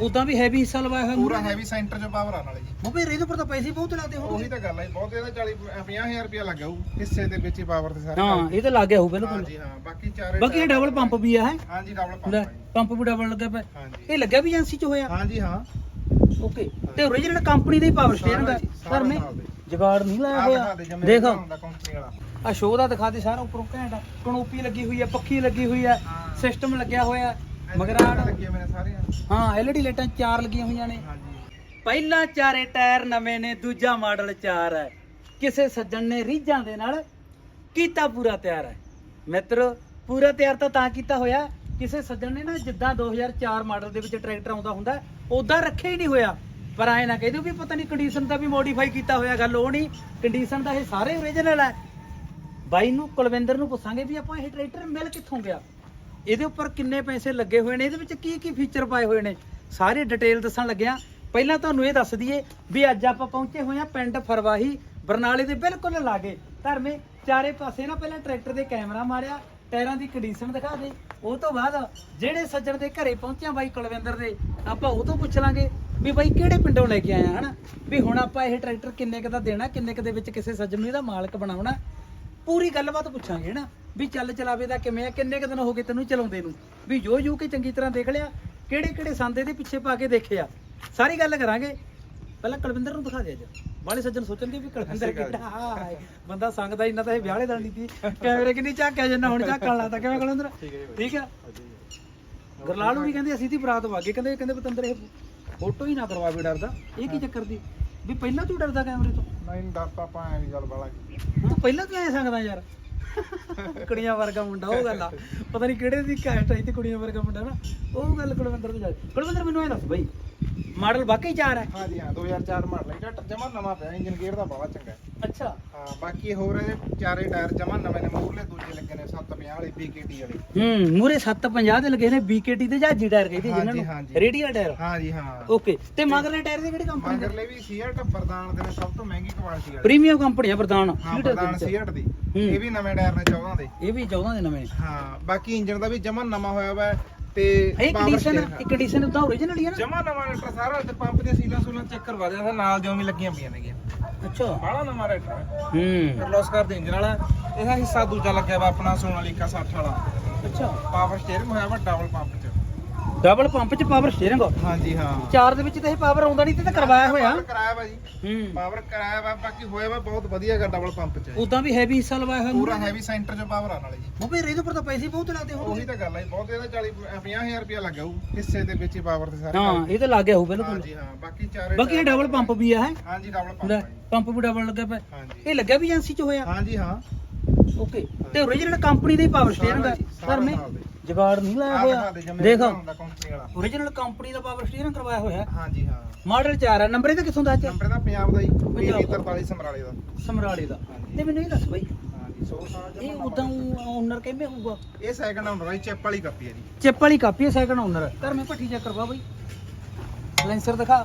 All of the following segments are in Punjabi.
ਉਦਾਂ ਵੀ ਹੈਵੀ ਹਿੱਸਾ ਲਵਾਇਆ ਹੋਇਆ ਪੂਰਾ ਹੈਵੀ ਸੈਂਟਰ 'ਚ ਪਾਵਰ ਆ ਨਾਲੇ ਜੀ। ਉਹ ਵੀ ਇਹਦੇ ਉੱਪਰ ਤਾਂ ਪੈਸੇ ਬਹੁਤ ਲੱਗਦੇ ਉਹੀ ਹੋਣਗੇ ਤਾਂ ਗੱਲ ਹੈ ਬਹੁਤ ਇਹਦਾ 40 50000 ਰੁਪਇਆ ਲੱਗਾ ਹੋਊ ਹਿੱਸੇ ਦੇ ਵਿੱਚ ਹੀ ਪਾਵਰ ਤੇ ਸਾਰੇ। ਹਾਂ ਇਹ ਤਾਂ ਲੱਗ ਗਿਆ ਹੋਊ ਬਿਲਕੁਲ ਹਾਂਜੀ ਹਾਂ ਬਾਕੀ ਚਾਰੇ ਬਾਕੀ ਇਹ ਡਬਲ ਪੰਪ ਵੀ ਆ ਹੈ? ਹਾਂਜੀ ਡਬਲ ਪੰਪ ਲੈ ਹੈ ਜੀ। ਪੰਪ ਵੀ ਡਬਲ ਲੱਗਾ ਪਿਆ। ਹਾਂਜੀ ਇਹ ਲੱਗਿਆ ਵੀ ਏਜੰਸੀ ਚ ਹੋਇਆ? ਹਾਂਜੀ ਹਾਂ। ਓਕੇ। ਤੇ ਓਰੀਜਨਲ ਕੰਪਨੀ ਦਾ ਹੀ ਪਾਵਰ ਸਟੀਅਰਿੰਗ ਸਾਰਾ ਜੀ, ਸਾਰਾ ਨਾਲ ਦੇ। ਜਗਾੜ ਨਹੀਂ ਲਾਇਆ ਹੋਇਆ। ਦਿਖਾ ਦੇ ਕੰਪਨੀ ਵਾਲਾ। ਆ ਸ਼ੋਅ ਦਾ ਦਿਖਾ ਦੇ ਸਾਰਾ ਉੱਪਰੋਂ ਘੈਂਟ। ਆ। ਕਨੋਪੀ ਲੱਗੀ ਹੋਈ ਹੈ ਪੱਖੀ ਲੱਗੀ ਹੋਈ ਹੈ ਹਾਂ। ਸਿਸਟਮ ਲੱਗਿਆ ਹੋਇਆ। ਮਗਰਾੜ ਲੱਗੇ ਮੇਰੇ ਸਾਰੇ ਹਾਂ ਐਲਈਡੀ ਲਾਈਟਾਂ ਚਾਰ ਲੱਗੀਆਂ ਹੋਈਆਂ ਨੇ। ਹਾਂਜੀ ਪਹਿਲਾਂ ਚਾਰੇ ਟਾਇਰ ਨਵੇਂ ਨੇ, ਦੂਜਾ ਮਾਡਲ ਚਾਰ ਹੈ। ਕਿਸੇ ਸੱਜਣ ਨੇ ਰੀਝਾਂ ਦੇ ਨਾਲ ਕੀਤਾ ਪੂਰਾ ਤਿਆਰ ਹੈ। ਮਿੱਤਰੋ, ਪੂਰਾ ਤਿਆਰ ਤਾਂ ਤਾਂ ਕੀਤਾ ਹੋਇਆ। ਕਿਸੇ ਸੱਜਣ ਨੇ ਨਾ ਜਿੱਦਾਂ 2004 ਮਾਡਲ ਦੇ ਵਿੱਚ ਟਰੈਕਟਰ ਆਉਂਦਾ ਹੁੰਦਾ ਉਦਾਂ ਰੱਖਿਆ ਹੀ ਨਹੀਂ ਹੋਇਆ। ਪਰ ਐ ਨਾ ਕਹਿ ਦਿਓ ਵੀ ਪਤਾ ਨਹੀਂ ਕੰਡੀਸ਼ਨ ਦਾ ਵੀ ਮੋਡੀਫਾਈ ਕੀਤਾ ਹੋਇਆ, ਗੱਲ ਉਹ ਨਹੀਂ। ਕੰਡੀਸ਼ਨ ਦਾ ਇਹ ਸਾਰੇ ਓਰੀਜਨਲ ਹੈ। ਬਾਈ ਨੂੰ, ਕੁਲਵਿੰਦਰ ਨੂੰ ਪੁੱਛਾਂਗੇ ਵੀ ਆਪਾਂ ਇਹ ਟਰੈਕਟਰ ਮਿਲ ਕਿੱਥੋਂ ਗਿਆ? ਇਹਦੇ ਉੱਪਰ ਕਿੰਨੇ ਪੈਸੇ ਲੱਗੇ ਹੋਏ ਨੇ? ਇਹਦੇ ਵਿੱਚ ਕੀ ਕੀ ਫੀਚਰ ਪਾਏ ਹੋਏ ਨੇ? ਸਾਰੇ ਡਿਟੇਲ ਦੱਸਣ ਲੱਗਿਆ ਪਹਿਲਾਂ ਤੁਹਾਨੂੰ ਇਹ ਦੱਸ ਦਈਏ ਵੀ ਅੱਜ ਆਪਾਂ ਪਹੁੰਚੇ ਹੋਏ ਆ ਪਿੰਡ ਫਰਵਾਹੀ, ਬਰਨਾਲੇ ਦੇ ਬਿਲਕੁਲ ਲਾਗੇ। ਧਰਮੇ, ਚਾਰੇ ਪਾਸੇ ਨਾ ਪਹਿਲਾਂ ਟਰੈਕਟਰ ਦੇ ਕੈਮਰਾ ਮਾਰਿਆ, ਟਾਇਰਾਂ ਦੀ ਕੰਡੀਸ਼ਨ ਦਿਖਾ ਦੇ। ਉਹ ਤੋਂ ਬਾਅਦ ਜਿਹੜੇ ਸੱਜਣ ਦੇ ਘਰੇ ਪਹੁੰਚਿਆ ਬਾਈ ਕੁਲਵਿੰਦਰ ਦੇ, ਆਪਾਂ ਉਹ ਤੋਂ ਪੁੱਛ ਲਾਂਗੇ ਵੀ ਬਾਈ ਕਿਹੜੇ ਪਿੰਡੋਂ ਲੈ ਕੇ ਆਇਆ ਹਨਾ? ਵੀ ਹੁਣ ਆਪਾਂ ਇਹ ਟਰੈਕਟਰ ਕਿੰਨੇ ਕੁ ਦਾ ਦੇਣਾ, ਕਿੰਨੇ ਕੁ ਦੇ ਵਿੱਚ ਕਿਸੇ ਸੱਜਣ ਨੂੰ ਇਹਦਾ ਮਾਲਕ ਬਣਾਉਣਾ? ਪੂਰੀ ਗੱਲਬਾਤ ਪੁੱਛਾਂਗੇ ਨਾ ਵੀ ਚੱਲ ਚਲਾਵੇ ਦਾ ਕਿਵੇਂ ਆ ਕਿੰਨੇ ਕੁ ਦਿਨ ਹੋ ਗਏ ਤੈਨੂੰ ਚਲਾਉਂਦੇ ਨੂੰ? ਵੀ ਜੋ ਜੋ ਕੇ ਚੰਗੀ ਤਰ੍ਹਾਂ ਦੇਖ ਲਿਆ ਕਿਹੜੇ ਕਿਹੜੇ ਸੰਦੇ ਦੇ ਪਿੱਛੇ ਪਾ ਕੇ ਦੇਖਿਆ? ਸਾਰੀ ਗੱਲ ਕਰਾਂਗੇ। ਪਹਿਲਾਂ ਕੁਲਵਿੰਦਰ ਨੂੰ ਦਿਖਾ ਦੇ ਅੱਜ। ਬਾਲੇ ਸੱਜਣ ਸੋਚਣਗੇ ਵੀ ਕੁਲਵਿੰਦਰ ਕਿੱਡਾ ਹਾਏ। ਬੰਦਾ ਸੰਗਦਾ ਇੰਨਾ ਤਾਂ ਇਹ ਵਿਆਹਲੇ ਦਾ ਨਹੀਂ ਸੀ। ਕੈਮਰੇ ਕਿੰਨੀ ਝਾਕਿਆ ਜੰਨਾ ਹੁਣ ਝਾਕਣ ਲਾਤਾ। ਕਿਵੇਂ ਕੁਲਵਿੰਦਰ? ਠੀਕ ਆ? ਗਰਲਾਲ ਵੀ ਕਹਿੰਦੇ ਅਸੀਂ ਦੀ ਬਰਾਤ ਵਾਗੇ ਕਹਿੰਦੇ ਕਹਿੰਦੇ ਪਤੰਦਰ ਇਹ ਫੋਟੋ ਹੀ ਨਾ ਕਰਵਾਵੇ ਡਰਦਾ। ਇਹ ਕੀ ਚੱਕਰ ਦੀ? ਵੀ ਪਹਿਲਾਂ ਤੂੰ ਡਰਦਾ ਕੈਮਰੇ ਤੋਂ? ਨਹੀਂ ਡਰ ਤਾਂ ਆਪਾਂ ਗੱਲ ਵਾਲਾ ਤੂੰ ਪਹਿਲਾਂ ਤੂੰ ਐ ਸਕਦਾ ਯਾਰ? ਕੁੜੀਆਂ ਵਰਗਾ ਮੁੰਡਾ, ਉਹ ਗੱਲ ਆ। ਪਤਾ ਨਹੀਂ ਕਿਹੜੇ ਦੀ ਕੈਸਟ ਆਈ ਤੇ ਕੁੜੀਆਂ ਵਰਗਾ ਮੁੰਡਾ ਨਾ। ਉਹ ਗੱਲ ਕੁਲਵਿੰਦਰ ਤੋਂ ਜਾ ਕੁਲਵਿੰਦਰ ਮੈਨੂੰ ਐ ਦੱਸ ਬਈ ਮਾਡਲ ਵਾਕਈ ਚਾਰ ਹੈ? ਹਾਂਜੀ ਹਾਂ 2004 ਮਾਡਲ ਹੈ। ਜਮਾ ਨਵਾਂ ਪਿਆ ਇੰਜਨ ਗੇਅਰ ਦਾ ਬਹੁਤ ਚੰਗਾ ਹੈ। ਅੱਛਾ। ਹਾਂ ਬਾਕੀ ਹੋਰ ਇਹਦੇ ਚਾਰੇ ਟਾਇਰ ਜਮਾ ਨਵੇਂ ਨੇ ਮੂਰਲੇ ਦੂਜੇ ਲੱਗੇ ਨੇ 750 ਵਾਲੇ BKT ਵਾਲੇ। ਹੂੰ ਮੂਰੇ 750 ਦੇ ਲੱਗੇ ਨੇ BKT ਦੇ ਜਹਾਜੀ ਟਾਇਰ ਕਹਿੰਦੇ ਜਿਨ੍ਹਾਂ ਹਾਂਜੀ, ਨੂੰ? ਹਾਂਜੀ। ਰੇਡੀਅਲ ਟਾਇਰ ਹਾਂਜੀ ਹਾਂ। ਓਕੇ ਤੇ ਮਗਰਲੇ ਟਾਇਰ ਦੇ ਕਿਹੜੀ ਕੰਪਨੀ ਦੇ? ਮਗਰਲੇ ਵੀ ਸੀਆਟ ਬਰਦਾਨ ਦੇ ਨੇ ਸਭ ਤੋਂ ਮਹਿੰਗੀ ਕੁਆਲਿਟੀ ਵਾਲੇ। ਪ੍ਰੀਮੀਅਮ ਕੰਪਨੀ ਆ ਪ੍ਰਧਾਨ ਹਾਂ ਸੀਟ ਦੇ ਬਰਦਾਨ ਵਿੱਚ। ਸੀਆਟ ਦੀ। ਹੂੰ। ਇਹ ਵੀ ਨਵੇਂ ਟਾਇਰ ਨੇ 14 ਦੇ। ਇਹ ਵੀ 14 ਦੇ ਨਵੇਂ ਨੇ। ਹਾਂ ਬਾਕੀ ਇੰਜਨ ਦਾ ਵੀ ਜਮਾ ਨਵਾਂ ਹੋਇਆ ਵਾ ਤੇ ਇਹ ਕੰਡੀਸ਼ਨ ਇਹ ਕੰਡੀਸ਼ਨ ਉਦਾਂ ਓਰੀਜਨਲ ਹੀ ਆ ਨਾ। ਜਮਾ ਨਵਾਂ ਰੈਟਰ ਸਾਰਾ ਤੇ ਪੰਪ ਦੀਆਂ ਸੀਲਾਂ ਸੂਲਾਂ ਚੈੱਕ ਕਰਵਾ ਦਿਆ ਨਾਲ ਜਿਉਂ ਵੀ ਲੱਗੀਆਂ ਪਈਆਂ ਨੇਗੀਆਂ। ਅੱਛਾ। ਬਾਹਲਾ ਨਵਾਂ ਰੈਟਰ ਹੈ। ਹੂੰ ਕਰਲੋਸ ਕਰਦੇ ਇੰਜਨ ਵਾਲਾ। ਇਹਦਾ ਹਿੱਸਾ ਦੂਜਾ ਲੱਗਿਆ ਵਾ ਆਪਣਾ ਸੋਨਾਲੀਕਾ 60 ਵਾਲਾ। ਅੱਛਾ। ਪਾਵਰ ਸਟੀਅਰਿੰਗ ਹੋਇਆ ਵਾ ਡਬਲ ਪੰਪ ਡਬਲ ਪੰਪ ਚ ਪਾਵਰ ਸਟੀਅਰਿੰਗ ਹਾਂਜੀ ਹਾਂ। ਚਾਰ ਦੇ ਵਿੱਚ ਤਾਂ ਇਹ ਪਾਵਰ ਆਉਂਦਾ ਨਹੀਂ ਤੇ ਤਾਂ ਕਰਵਾਇਆ ਹੋਇਆ। ਪਾਵਰ ਕਰਾਇਆ ਵਾ ਜੀ। ਹੂੰ। ਪਾਵਰ ਕਰਾਇਆ ਵਾ ਬਾਕੀ ਹੋਇਆ ਵਾ ਬਹੁਤ ਵਧੀਆ ਗਾ ਡਬਲ ਪੰਪ ਚ। ਉਦਾਂ ਵੀ ਹੈਵੀ ਹਿੱਸਾ ਲਵਾਇਆ ਹੋਇਆ। ਪੂਰਾ ਹੈਵੀ ਸੈਂਟਰ ਚ ਪਾਵਰ ਆ ਨਾਲੇ ਜੀ। ਉਹ ਵੀ ਇਹਦੇ ਉੱਪਰ ਤਾਂ ਪੈਸੇ ਬਹੁਤ ਲੱਗਦੇ ਹੋਣਗੇ। ਉਹੀ ਤਾਂ ਗੱਲ ਹੈ ਬਹੁਤ ਇਹਦਾ 40 50000 ਰੁਪਇਆ ਲੱਗਾ ਹੋਊ ਹਿੱਸੇ ਦੇ ਵਿੱਚ ਹੀ ਪਾਵਰ ਤੇ ਸਾਰੇ। ਹਾਂ ਇਹ ਤਾਂ ਲੱਗ ਗਿਆ ਹੋਊ ਬਿਲਕੁਲ। ਹਾਂਜੀ ਹਾਂ ਬਾਕੀ ਚਾਰੇ ਬਾਕੀ ਇਹ ਡਬਲ ਪੰਪ ਵੀ ਆ ਹੈ? ਹਾਂਜੀ ਡਬਲ ਪੰਪ ਲੈ ਆ ਜੀ। ਪੰਪ ਵੀ ਡਬਲ ਲੱਗਾ ਪਿਆ। ਹਾਂਜੀ। ਇਹ ਲੱਗਿਆ ਵੀ ਏਜੰਸੀ ਚ ਹੋਇਆ। ਹਾਂਜੀ ਹਾਂ। ਓਕੇ। ਤੇ ਓਰੀਜਨਲ ਕੰਪਨੀ ਦਾ ਹੀ ਪਾਵਰ ਸਟੀਅਰਿੰਗ ਹੈ ਸਾਰਾ ਜੀ, ਸਾਰਾ ਪਰ ਮੈਂ ਨਾਲ ਦੇ। ਜਗਾੜ ਨਹੀਂ ਲਾਇਆ ਹੋਇਆ। ਦੇਖ ਹੁੰਦਾ ਕੰਪਨੀ ਵਾਲਾ। ਓਰੀਜਨਲ ਕੰਪਨੀ ਦਾ ਪਾਵਰ ਸਟੀਅਰਿੰਗ ਕਰਵਾਇਆ ਹੋਇਆ। ਹਾਂਜੀ ਹਾਂ। ਮਾਡਲ 4 ਹੈ ਨੰਬਰ ਇਹਦਾ ਕਿੱਥੋਂ ਦਾ ਅੱਜ? ਨੰਬਰ ਦਾ ਪੰਜਾਬ ਦਾ ਜੀ ਪੰਜਾਬ। 43 ਸਮਰਾਲੇ ਦਾ। ਸਮਰਾਲੇ ਦਾ। ਤੇ ਮੈਨੂੰ ਇਹ ਦੱਸ ਬਈ। ਹਾਂਜੀ 100 ਸਾਲ ਇਹ ਉਦਾਂ ਓਨਰ ਕਿਵੇਂ ਹੋਊਗਾ? ਇਹ ਸੈਕਿੰਡ ਹੁੰਦਾ ਬਾਈ ਚਿੱਪ ਵਾਲੀ ਕਾਪੀ ਹੈ ਜੀ। ਚਿੱਪ ਵਾਲੀ ਕਾਪੀ ਹੈ ਸੈਕੰਡ ਓਨਰ ਧਰ ਮੈਂ ਭੱਠੀ ਚੈੱਕ ਕਰਵਾ ਬਈ। ਲੈਂਸਰ ਦਿਖਾ।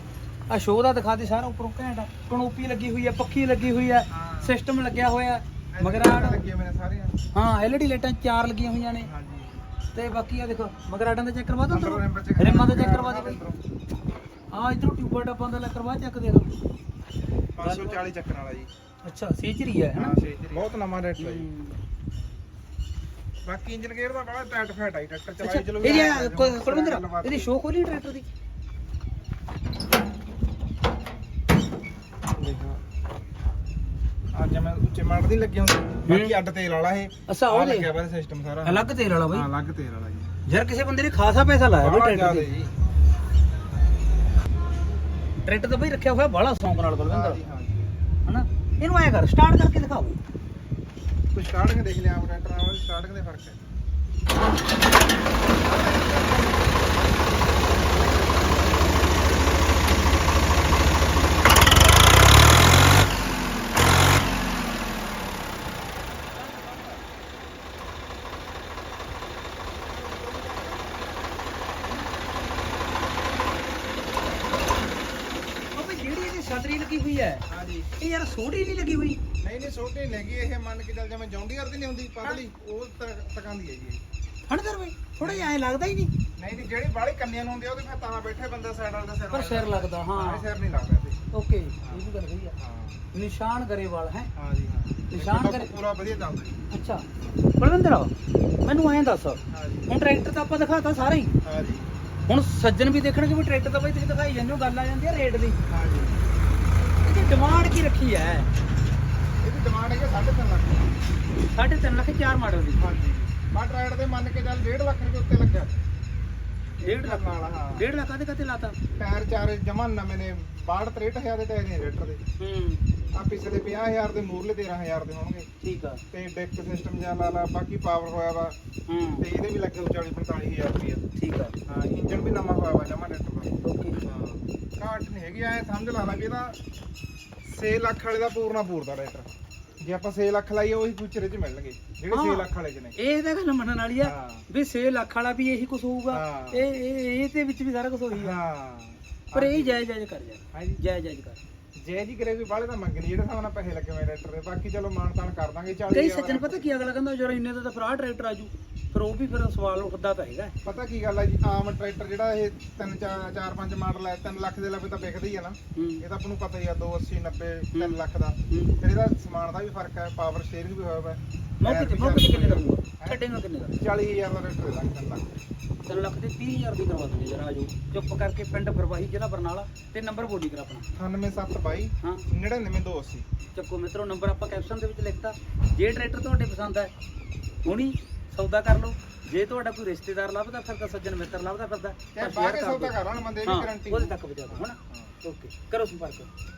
ਆ ਸ਼ੋਅ ਦਾ ਦਿਖਾ ਦੇ ਸਾਰਾ ਉੱਪਰੋਂ ਘੈਂਟ। ਕਨੋਪੀ ਲੱਗੀ ਹੋਈ ਹੈ ਪੱਖੀ ਲੱਗੀ ਹੋਈ ਹੈ ਹਾਂ। ਸਿਸਟਮ ਲੱਗਿਆ ਹੋਇਆ। ਮਗਰਾੜ। ਲੱਗੇ ਮੇਰੇ ਸਾਰੇ ਹਾਂ ਐਲਈਡੀ ਲਾਈਟਾਂ ਚਾਰ ਲੱਗੀਆਂ ਹੋਈਆਂ ਨੇ। ਤੇ ਬਾਕੀ ਆ ਦੇਖੋ ਮਗਰਾੜਾਂ ਦਾ ਚੈੱਕ ਕਰਵਾ ਦੋ ਅੰਦਰੋਂ ਰਿਮਾਂ ਦਾ ਚੈੱਕ ਕਰਵਾ ਦੇ। ਬਈ। ਆ ਇਧਰੋਂ ਟਿਊਬਰ ਡੱਬਾਂ ਦਾ ਲੈ ਕਰਵਾ ਚੈੱਕ ਦੇਖ 540 ਚੱਕਣ ਵਾਲਾ ਜੀ। ਅੱਛਾ ਸੀਚਰੀ ਹੈ ਹਾਂ ਹਨਾ ਬਹੁਤ ਨਵਾਂ ਰੇਟ ਹੈ ਜੀ। ਬਾਕੀ ਇੰਜਨ ਗੇਅਰ ਦਾ ਬੜਾ ਟਾਈਟ ਫੈਟ ਆਈ ਟਰੈਕਟਰ ਚਲਾਈ ਚਲੋ ਇਹਦੀ ਕੁ- ਕੁਲਵਿੰਦਰ ਇਹਦੀ ਸ਼ੋਅ ਖੋਲੀ ਟਰੈਕਟਰ ਦੀ? ਅੱਜ ਮੈਂ ਉੱਚੇ ਮਾਡਲ ਦੀ ਲੱਗਿਆ ਹੁੰਦਾ। ਬਾਕੀ ਅੱਡ ਤੇਲ ਵਾਲਾ ਇਹ। ਅੱਛਾ ਆਹ ਉਹ ਦੇ ਲੱਗਿਆ ਵਾ ਸਿਸਟਮ ਸਾਰਾ। ਅਲੱਗ ਤੇਲ ਵਾਲਾ ਬਈ। ਹਾਂ ਅਲੱਗ ਤੇਲ ਵਾਲਾ ਜੀ। ਯਾਰ ਕਿਸੇ ਬੰਦੇ ਨੇ ਖਾਸਾ ਪੈਸਾ ਲਾਇਆ ਬਈ ਬੜਾ ਟਰੈਕਟਰ ਜ਼ਿਆਦਾ ਤੇ। ਜੀ। ਟਰੈਕਟਰ ਤਾਂ ਬਈ ਰੱਖਿਆ ਹੋਇਆ ਬੜਾ ਸ਼ੌਂਕ ਨਾਲ ਹਾਂ ਬਲਵਿੰਦਰ ਜੀ ਹਾਂ ਜੀ। ਹਨਾ? ਇਹਨੂੰ ਐ ਕਰ ਸਟਾਰਟ ਕਰਕੇ ਦਿਖਾਓ। ਕੋਈ ਸਟਾਰਟਿੰਗ ਦੇਖ ਲਿਆ ਆਪ ਟਰੈਕਟਰ ਨਾਲ ਸਟਾਰਟਿੰਗ ਦੇ ਫ਼ਰਕ ਹੈ ਉਹ ਬਈ ਜਿਹੜੀ ਇਹਦੀ ਛਤਰੀ ਲੱਗੀ ਹੋਈ ਹੈ। ਹਾਂ ਜੀ ਇਹ ਯਾਰ ਛੋਟੀ ਨਹੀਂ ਲੱਗੀ ਹੋਈ। ਨਹੀਂ ਨਹੀਂ ਛੋਟੀ ਨਹੀਂ ਲੱਗੀ। ਇਹ ਮੰਨ ਕੇ ਚੱਲ ਜਿਵੇਂ ਜੌਂਡੀਅਰ ਦੀ ਨਹੀਂ ਹੁੰਦੀ ਪਤਲੀ ਉਹ ਤ- ਤਕਾਂ ਦੀ ਹੈ। ਜੀ ਇਹ। ਹਣਦਰ ਵੇ ਥੋੜਾ ਜਿਹਾ ਐ ਲੱਗਦਾ ਹੀ ਨਹੀਂ। ਨਹੀਂ ਨਹੀਂ ਜਿਹੜੀ ਬਾਹਲੀ ਕੰਨਿਆਂ ਨੂੰ ਹੁੰਦੀ ਆ ਉਹਦੇ ਫਿਰ ਤਾਂ ਬੈਠੇ ਬੰਦਾ ਸਾਈਡ ਵਾਲੇ ਦਾ ਸਿਰ ਪਰ ਸਿਰ ਲੱਗਦਾ। ਹਾਂ। ਹਾਂ ਸਿਰ ਨਹੀਂ ਲੱਗਦਾ ਤੇ। ਓਕੇ ਇਹ ਵੀ ਗੱਲ ਸਹੀ ਆ। ਹਾਂ। ਨਿਸ਼ਾਨ ਗਰੇਵਾਲ ਹੈ? ਹਾਂ ਜੀ ਹਾਂ। ਨਿਸ਼ਾਨ ਕਰੇ- ਪੂਰਾ ਵਧੀਆ ਚੱਲਦਾ ਜੀ। ਅੱਛਾ। ਬਲਵਿੰਦਰ ਮੈਨੂੰ ਐਂ ਦੱਸ। ਹਾਂ ਜੀ। ਹੁਣ ਟਰੈਕਟਰ ਤਾਂ ਆਪਾਂ ਦਿਖਾਤਾ ਸਾਰੇ ਹੀ। ਹਾਂ ਜੀ। ਹੁਣ ਸੱਜਣ ਵੀ ਦੇਖਣਗੇ ਵੀ ਟਰੈਕਟਰ ਤਾਂ ਬਾਈ ਤੁਸੀਂ ਦਿਖਾਈ ਜਾਂਦੇ ਹੋ ਗੱਲ ਆ ਜਾਂਦੀ ਆ ਰੇਟ ਦੀ। ਹਾਂ ਜੀ। ਇਹਦੀ ਡਿਮਾਂਡ ਕੀ ਰੱਖੀ ਐ ਇਹਦੀ ਡਿਮਾਂਡ ਹੈ 3.5 ਲੱਖ। 3.5 ਲੱਖ ਚਾਰ ਮਾਡਲ ਦੀ। ਹਾਂ ਜੀ ਮਾ ਟਰੈਡ ਦੇ ਮੰਨ ਕੇ ਚੱਲ 1.5 ਲੱਖ ਰੁਪਏ ਉੱਤੇ ਲੱਗਾ 1.5 ਲੱਖ? ਹਾਂ। 1.5 ਲੱਖ ਦੇ ਕਾਤੇ ਲਾਤਾ? ਟਾਇਰ ਚਾਰੇ ਜਮਾ ਨਵੇਂ ਨੇ 62 63000 ਦੇ ਟਾਇਰ ਨੇ ਰੇਟਰ ਦੇ। ਹੂੰ। ਆ ਪਿਛਲੇ 50000 ਦੇ ਮੂਰਲੇ 13000 ਦੇ ਹੋਣਗੇ। ਠੀਕ ਆ। ਤੇ ਡੈਕ ਸਿਸਟਮ ਜਾਂ ਲਾ ਲਾ ਬਾਕੀ ਪਾਵਰ ਹੋਇਆ ਵਾ। ਹੂੰ। ਤੇ ਇਹਦੇ ਵੀ ਲੱਗੇ 40 45000 ਰੁਪਏ। ਠੀਕ ਆ। ਹਾਂ ਇੰਜਨ ਵੀ ਨਵਾਂ ਹੋਇਆ ਵਾ ਜਮਾ ਦਾ। ਹਾਂ ਨਹੀਂ ਹੈਗੀ ਐ ਸਮਝ ਲਾ ਲਾ ਵੀ ਇਹਦਾ 6 ਲੱਖ ਵਾਲੇ ਦਾ ਪੂਰਨਾ ਪੂਰਦਾ ਟਰੈਕਟਰ। ਜੇ ਆਪਾਂ 6 ਲੱਖ ਲਾਈਏ ਉਹੀ ਫਿਊਚਰ 'ਚ ਮਿਲਣਗੇ ਜਿਹੜੇ 6 ਹਾਂ। ਲੱਖ ਵਾਲੇ 'ਚ ਨੇ। ਇਹ ਤਾਂ ਗੱਲ ਮੰਨਣ ਵਾਲੀ ਆ ਹਾਂ। ਵੀ 6 ਲੱਖ ਵਾਲਾ ਵੀ ਇਹੀ ਕੁਝ ਹੋਊਗਾ। ਹਾਂ। ਇਹ ਇਹ ਇਹ ਤੇ ਵਿੱਚ ਵੀ ਸਾਰਾ ਕੁਝ ਹੋਈ ਆ ਹਾਂ। ਪਰ ਇਹ ਜਾਇਜ਼ ਜਾਇਜ਼ ਕਰ ਜੀ ਜਾਇਜ਼ ਜਾਇਜ਼ ਕਰ। ਜੈ ਜੀ ਕਰੇ ਵੀ ਬਾਹਲੇ ਤਾਂ ਮੰਗਣੀ ਜਿਹੜੇ ਹਿਸਾਬ ਨਾਲ ਪੈਸੇ ਲੱਗੇ ਹੋਏ ਟਰੈਕਟਰ ਦੇ। ਬਾਕੀ ਚਲੋ ਮਾਨ ਤਾਨ ਕਰ ਦਾਂਗੇ 40 ਕਈ ਸੱਜਣ ਪਤਾ ਕੀ ਅਗਲਾ ਕਹਿੰਦਾ ਜਰਾ ਇੰਨੇ ਦਾ ਤਾਂ ਫਰਾ ਟਰੈਕਟਰ ਆਜੂ। ਫਿਰ ਉਹ ਵੀ ਫਿਰ ਸਵਾਲ ਉੱਠਦਾ ਤਾਂ ਹੈਗਾ। ਪਤਾ ਕੀ ਗੱਲ ਹੈ ਜੀ ਆਮ ਟਰੈਕਟਰ ਜਿਹੜਾ ਇਹ 3 4 4 5 ਮਾਡਲ ਹੈ 3 ਲੱਖ ਦੇ ਲੱਗੇ ਤਾਂ ਵਿਕਦਾ ਹੀ ਆ ਨਾ। ਹੂੰ। ਇਹ ਤਾਂ ਆਪਾਂ ਨੂੰ ਪਤਾ ਹੀ ਆ 280 90 3 ਹੂੰ। ਲੱਖ ਦਾ। ਹੂੰ। ਫਿਰ ਇਹਦਾ ਸਮਾਨ ਦਾ ਵੀ ਫ਼ਰਕ ਹੈ ਪਾਵਰ ਸ਼ੇਅਰਿੰਗ ਵੀ ਹੋਇਆ ਵਾ ਮੌਕੇ ਤੇ ਮੌਕੇ ਤੇ ਕਿੰਨੇ ਦਾ ਹੋਊਗਾ ਛੱਡੇਗਾ ਕਿੰਨੇ ਦਾ 40000 ਦਾ ਟਰੈਕਟਰ ਲੱਗ 3 ਲੱਖ। 3 ਲੱਖ ਦੇ 30000 ਦੀ ਕਰਵਾ ਦਿੰਦੇ ਜਰਾ ਆਜੋ ਚੁੱਪ ਕਰਕੇ ਪਿੰਡ ਬਰਵਾਹੀ ਜ਼ਿਲ੍ਹਾ ਬਰਨਾਲਾ ਤੇ ਨੰਬਰ ਬੋਲੀ ਕਰ ਆਪਣਾ। 98722 ਹਾਂ। 99280 ਚੱਕੋ ਮਿੱਤਰੋ ਨੰਬਰ ਆਪਾਂ ਕੈਪਸ਼ਨ ਦੇ ਵਿੱਚ ਲਿਖਤਾ। ਜੇ ਟਰੈਕਟਰ ਤੁਹਾਡੇ ਪਸੰਦ ਹੈ ਹੁਣੀ ਸੌਦਾ ਕਰ ਲਓ। ਜੇ ਤੁਹਾਡਾ ਕੋਈ ਰਿਸ਼ਤੇਦਾਰ ਲੱਭਦਾ ਫਿਰਦਾ ਸੱਜਣ ਮਿੱਤਰ ਲੱਭਦਾ ਫਿਰਦਾ ਤੇ ਤਾਂ ਬਾਹਰ share ਕੇ ਕਰ ਸੌਦਾ ਦਿਓ। ਕਰਾਂ ਬੰਦੇ ਦੀ ਹਾਂ, ਗਾਰੰਟੀ ਉਹਦੇ ਤੱਕ ਪਹੁੰਚਾ ਦੋ ਹਨਾ? ਓਕੇ ਕਰੋ ਸੰਪਰਕ।